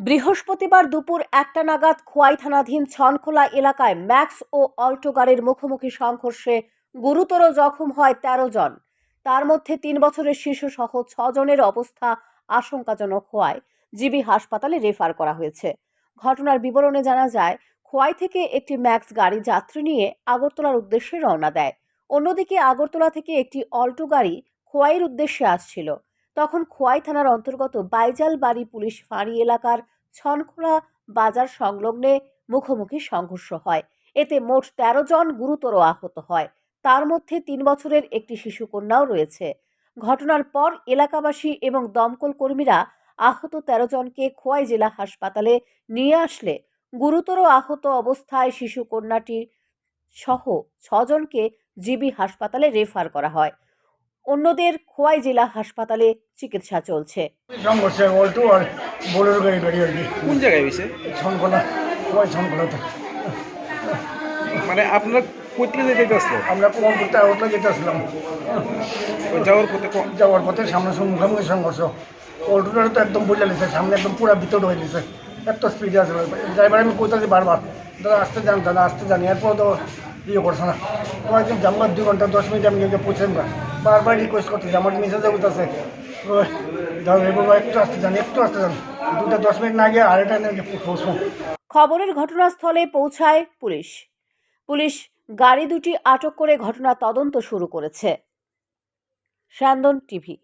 বৃহস্পতিবার দুপুর একটা নাগাদ খোয়াই থানাধীন ছনখোলা এলাকায় ম্যাক্স ও অল্টো গাড়ির মুখোমুখি সংঘর্ষে গুরুতর জখম হয় তেরো জন। তার মধ্যে তিন বছরের শিশু সহ ছজনের অবস্থা আশঙ্কাজনক হওয়ায় জিবি হাসপাতালে রেফার করা হয়েছে। ঘটনার বিবরণে জানা যায়, খোয়াই থেকে একটি ম্যাক্স গাড়ি যাত্রী নিয়ে আগরতলার উদ্দেশ্যে রওনা দেয়। অন্যদিকে আগরতলা থেকে একটি অল্টো গাড়ি খোয়াইয়ের উদ্দেশ্যে আসছিল। তখন খোয়াই থানার অন্তর্গত বাইজাল বাড়ি পুলিশ ফাঁড়ি এলাকার ছনখোলা বাজার সংলগ্নে মুখোমুখি সংঘর্ষ হয়। এতে মোট তেরো জন গুরুতর আহত হয়। তার মধ্যে তিন বছরের একটি শিশুকন্যাও রয়েছে। ঘটনার পর এলাকাবাসী এবং দমকল কর্মীরা আহত তেরো জনকে খোয়াই জেলা হাসপাতালে নিয়ে আসলে। গুরুতর আহত অবস্থায় শিশুকন্যাটি সহ ছজনকে জিবি হাসপাতালে রেফার করা হয়। অন্যদের খোয়াই জেলা হাসপাতালে চিকিৎসা চলছে। সংঘর্ষে অল্টো আর বোলেরো গাড়ি গাড়ি আর কি কোন জায়গায় সবাই মানে আপনারা যেতে আসলো আমরা ওটা যেতে আসলাম যাওয়ার পথে ক- যাওয়ার পথে সামনে সংঘর্ষ। অল্টোটা তো একদম বুঝে নিছে সামনে একদম পুরো ভিতর হয়ে নিছে। এত স্পিডে আছে। ড্রাইভার আমি বারবার দাদা আসতে যান দাদা আসতে জানি এরপর তো ইয়ে করছে না। দুই ঘণ্টা দশ মিনিট আমি গিয়ে পৌঁছেন না। বারবার রিকোয়েস্ট করতেছি, আমার মেসেজে উঠতেছে একটু আসতে যান, একটু আসতে যান। দুটা দশ মিনিট না গিয়ে আড়াইটা পৌঁছবো খবরের ঘটনাস্থলে পৌঁছায় পুলিশ। পুলিশ গাড়ি দুটি আটক করে ঘটনা তদন্ত শুরু করেছে। স্যান্দন টিভি।